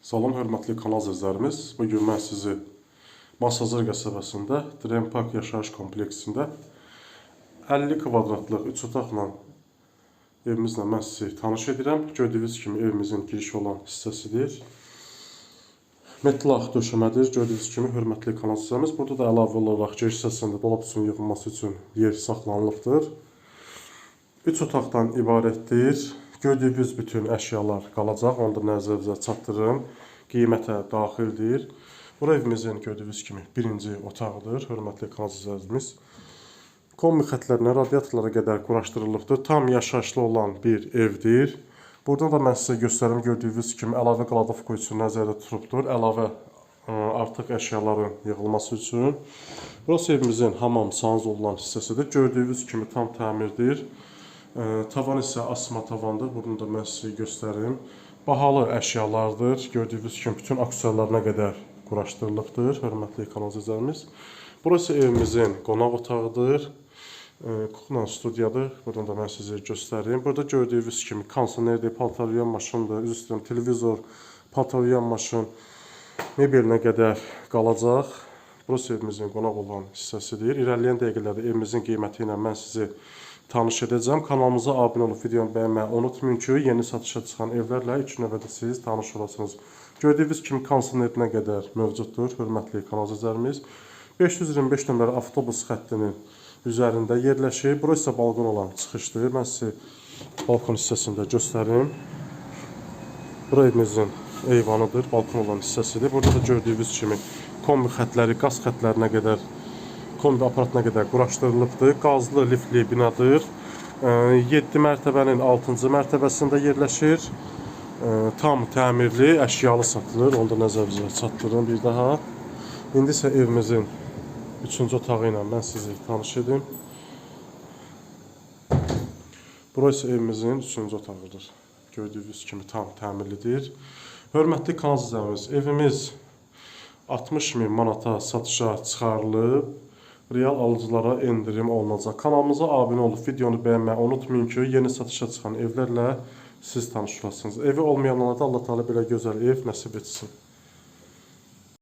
Salam hörmətli kanal izləyicilərimiz. Bu gün mən sizi Masazır qəsəbəsində Dream Park yaşayış kompleksində 50 kvadratlıq 3 otaqla evimizlə mən sizi tanış edirəm. Gördüyünüz kimi evimizin giriş olan hissəsidir. Metlaq döşəmədir. Gördüyünüz kimi hörmətli kanal izləyicilərimiz. Burada da əlavə olaraq giriş hissəsində dolab üçün yığılması üçün yer saxlanılıbdır. 3 otaqdan ibarətdir. Gördüyünüz bütün əşyalar qalacaq. Onu da nəzərinizə çatdırım. Qiymətə daxildir. Bura evimizin gördüyünüz kimi birinci otağıdır. Hörmətli izləyicilərimiz. Kombi xətlərinə, radiatorlara qədər quraşdırılıbdır. Tam yaşayışlı olan bir evdir. Burada da mən sizə göstərim gördüyünüz kimi əlavə qladovka üçün nəzərdə tutulubdur. Əlavə ə, artıq əşyaların yığılması üçün. Burası evimizin hamam sanuz olunan hissəsidir. Gördüyünüz kimi tam təmirdir. Tavan isə asma tavandır. Bunu da mən sizə göstərim. Bahalı əşyalardır. Gördüyünüz kimi bütün aksiyonlarına qədər quraşdırılıbdır. Hörmətli kanal izləyicilərimiz. Burası evimizin qonaq otağıdır. Ə, Kukla studiyadır. Buradan da mən sizə göstərim. Burada gördüyünüz kimi kondisionerdir, paltarlayan maşındır, üzr istəyirəm, televizor, paltarlayan maşın mebelinə qədər qalacaq. Burası evimizin qonaq olan hissəsidir. İrəliyən dəqiqələrdə evimizin qiyməti ilə mən sizi tanış edəcəm. Kanalımıza abunə olub videonu bəyənməyi unutmayın ki, yeni satışa çıxan evlərlə ilk növbədə siz tanış olasınız. Gördüyünüz kimi kondisionerinə qədər mövcuddur, hörmətli kanal izləyicilərimiz. 525 nömrəli avtobus xəttinin üzərində yerləşir. Burası isə balkon olan çıxışdır. Mən sizə balkon hissəsində göstərim. Bura evimizin eyvanıdır, balkon olan hissəsidir. Burada da gördüyünüz kimi kombi xətləri, qaz xətlərinə qədər, kombi aparatına qədər quraşdırılıbdır. Qazlı liftli binadır. 7 mərtəbənin 6-cı mərtəbəsində yerləşir. Tam təmirli, əşyalı satılır. Onu da nəzərinizə çatdırım bir daha. İndi isə evimizin 3-cü otağı ilə mən sizi tanış edim. Bura isə evimizin 3-cü otağıdır. Gördüyünüz kimi tam təmirlidir. Hörmətli kanal evimiz 60 min manata satışa çıxarılıb. Real alıcılara endirim olunacaq. Kanalımıza abunə olub videonu bəyənməyi unutmayın ki, yeni satışa çıxan evlərlə siz tanış olasınız. Evi olmayanlara da Allah Teala belə gözəl ev nəsib etsin.